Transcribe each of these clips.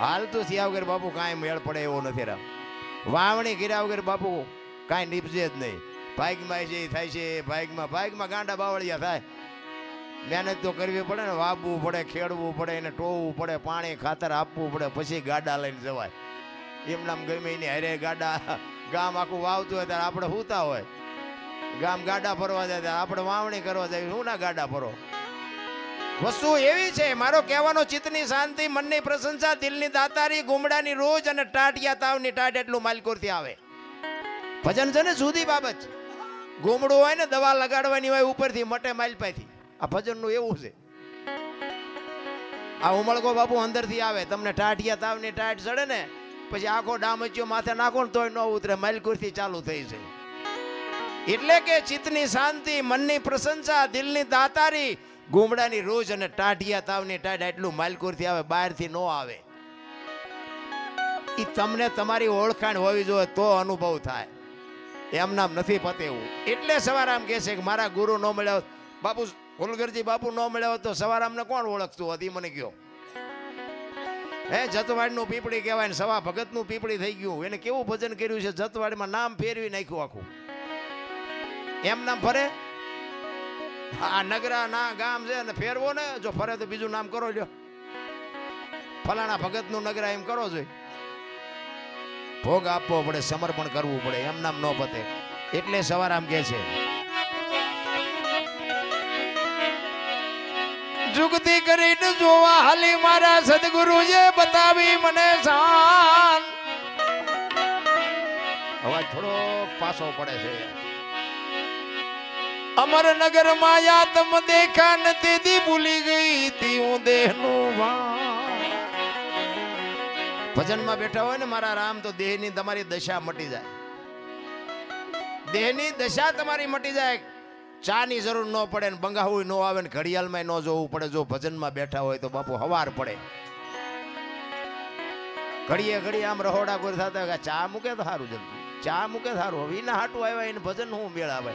હાલતું થયા સિયાવગર બાપુ કાંઈ મેળ પડે એવો નથી રામ વાવણી કર્યા વગર બાપુ કાંઈ નીપજે જ નહીં. ભાગમાં ઈ થાય છે, ભાગમાં ભાગમાં ગાંડા બાવળિયા થાય. મહેનત તો કરવી પડે ને, વાવવું પડે, ખેડવું પડે એને ટોવું પડે, પાણી ખાતર આપવું પડે, પછી ગાડા લઈને જવાય. એમ નામ ગમે એની હરે ગાડા, ગામ આખું વાવતું હોય ત્યારે આપણે સૂતા હોય. ગામ ગાડા ફરવા જાય, ત્યારે આપણે વાવણી કરવા જાય. શું ના ગાડા ફરો વસ્તુ એવી છે, મારો કહેવાનો ચિત્તની શાંતિ, મનની પ્રશંસા, દિલની દાતારી, ગુમડાની રોજ અને ટાટિયા તાવની ટાટ એટલું માલકોરથી આવે. ભજન છે ને જુદી બાબત છે. ગુમડું હોય ને દવા લગાડવાની હોય ઉપરથી, મટે માલપાથી આ ભજનનું એવું છે. આ ઉમળકો બાપુ અંદરથી આવે, તમને ટાટિયા તાવની ટાટ ચડે ને, પછી આખો ડામચ્યો માથે નાખો ને તોય ન ઉતરે, માલકુરથી ચાલુ થઈ છે એટલે કે ચિત્તની શાંતિ, મનની પ્રશંસા, દિલની દાતારી ગુમડાની રોજ અને ટાઢિયા તાવની ટાઢ એટલું માલકુરથી આવે, બહારથી ન આવે. એ તમને તમારી ઓળખાણ હોવી જોઈએ તો અનુભવ થાય. એમ નામ નથી પતેવું. એટલે સવારામ કહે છે કે મારા ગુરુ ન મળ્યા બાપુ ફુલગરજી બાપુ ન મળ્યા તો સવારામને કોણ ઓળખતું હતી? મને કયો હે, જતવાડનું પીપળી કહેવાય ને સવા ભગતનું પીપળી થઈ ગયું. એને કેવું ભજન કર્યું છે? જતવાડમાં નામ ફેરવી નાખ્યું આખું. એમ નામ ફરે? આ નગરા ના ગામ છે ને ફેરવો ને, જો ફરે તો બીજું નામ કરો લ્યો. ફલાણા ભગતનું નગરા એમ કરો જોઈએ ભોગ આપવો પડે, સમર્પણ કરવું પડે, એમ નામ ન પતે. એટલે સવારામ કે છે. જુગતી કરીને જોવા હાલી મારા સદગુરુએ બતાવી મને શાન. અવાજ થોડો પાછો પડે છે. અમરનગર માયા તમ દેખા નથી દી ભૂલી ગઈ તી હું દેહનું ભાન ભજનમાં બેઠા હોય ને મારા રામ, તો દેહની તમારી દશા મટી જાય. દેહની દશા તમારી મટી જાય. ચાની જરૂર ન પડે ને બંગાવું ન આવે ને ઘડિયાળમાં ન જોવું પડે. જો ભજનમાં બેઠા હોય તો બાપુ હવાર પડે. ઘડીએ ઘડીએ આમ રહોડા કોઈ થતા ચા મૂકે તો સારું જલ્દી ચા મૂકે સારું હવે એના હાટું આવ્યા એને ભજન હું મેળાવે?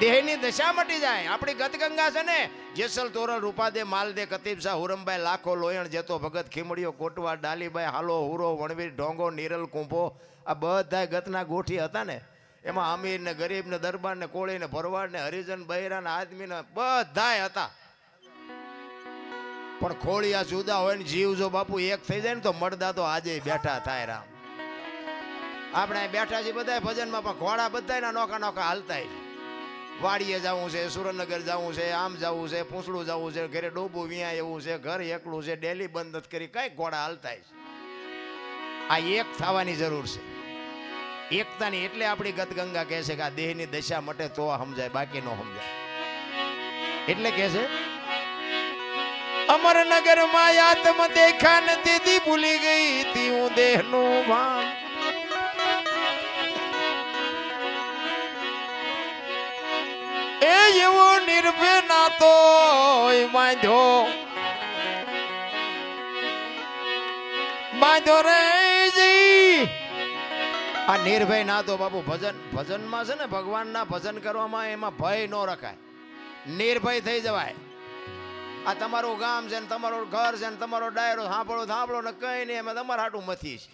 દેહની દશા મટી જાય. આપણી ગતગંગા છે ને, જેસલ તોરલ રૂપાદે માલદે કતીબ હુરમભાઈ, લાખો, લોયણ, જેતો ભગત, ખીમડીઓ, કોટવા ડાલીભાઈ હાલો, હુરો, વણવીર, ઢોંગો, નીરલ, કુંભો, આ બધા ગતના ગોઠી હતા ને. એમાં અમીર ને ગરીબ ને દરબાર ને કોળી ને ભરવાડ ને હરિજન, બૈરા ને આદમી ને બધાય હતા. પણ ખોળિયા જુદા હોય ને, જીવ જો બાપુ એક થઈ જાય ને, તો મળદા તો આજે બેઠા થાય રામ. આપણે બેઠા છીએ બધા ભજનમાં, પણ ઘોડા બધા નોખા નોખા હાલતા છે. વાડીએ જવું છે, સુરેન્દ્રનગર જવું છે, આમ જવું છે, પૂંછડું જવું છે, ઘરે ડોબું વિયા એવું છે, ઘર એકલું છે, ડેલી બંધ જ કરી, કઈ ઘોડા હાલતા છે. આ એક થવાની જરૂર છે. એકતાની એટલે આપણી ગતગંગા કહે છે કે આ દેહની દશા મટે તો સમજાય, બાકી નો સમજાય. એટલે કહે છે અમરનગરમાં આત્મ દેખા નથી દીદી ભૂલી ગઈ તી હું દેહનું ભાન એ એવો નિર્ભય નાતો બાંધો બાંધો રે આ નિર્ભય ના તો બાપુ ભજન, ભજનમાં છે ને ભગવાનના ભજન કરવામાં એમાં ભય ન રખાય. નિર્ભય થઈ જવાય. આ તમારું ગામ છે ને તમારું ઘર છે ને તમારો ડાયરો, સાંભળો સાંભળો ને કઈ નહીં અમે તમારા હાટું મથી છે.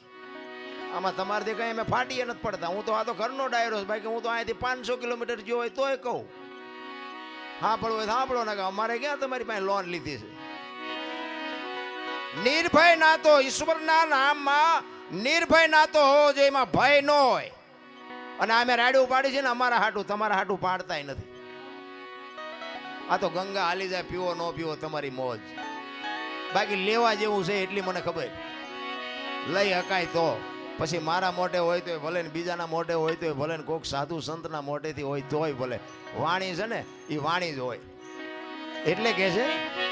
આમાં તમારાથી કઈ અમે ફાટીએ નથી પડતા. હું તો આ તો ઘરનો ડાયરો છે, બાકી હું તો અહીંયાથી પાંચસો કિલોમીટર જો હોય તોય કહું. સાંભળવું સાંભળો ને અમારે ક્યાં તમારી પાસે લોન લીધી છે? નિર્ભય નાતો ઈશ્વરના નામમાં નિર્ભય નાતો હોવો જોઈએ, એમાં ભય ન હોય. અને અમે રાડ્યું પાડી છે ને અમારા હાટું, તમારા હાટું પાડતાય નથી. આ તો ગંગા હાલી જાય, પીવો ન પીવો તમારી મોજ. બાકી લેવા જેવું છે એટલી મને ખબર. લઈ હકાય તો. પછી મારા મોઢે હોય તોય ભલે ને બીજાના મોઢે હોય તોય ભલે ને કોઈક સાધુ સંતના મોઢેથી હોય તોય ભલે. વાણી છે ને એ વાણી જ હોય. એટલે કે છે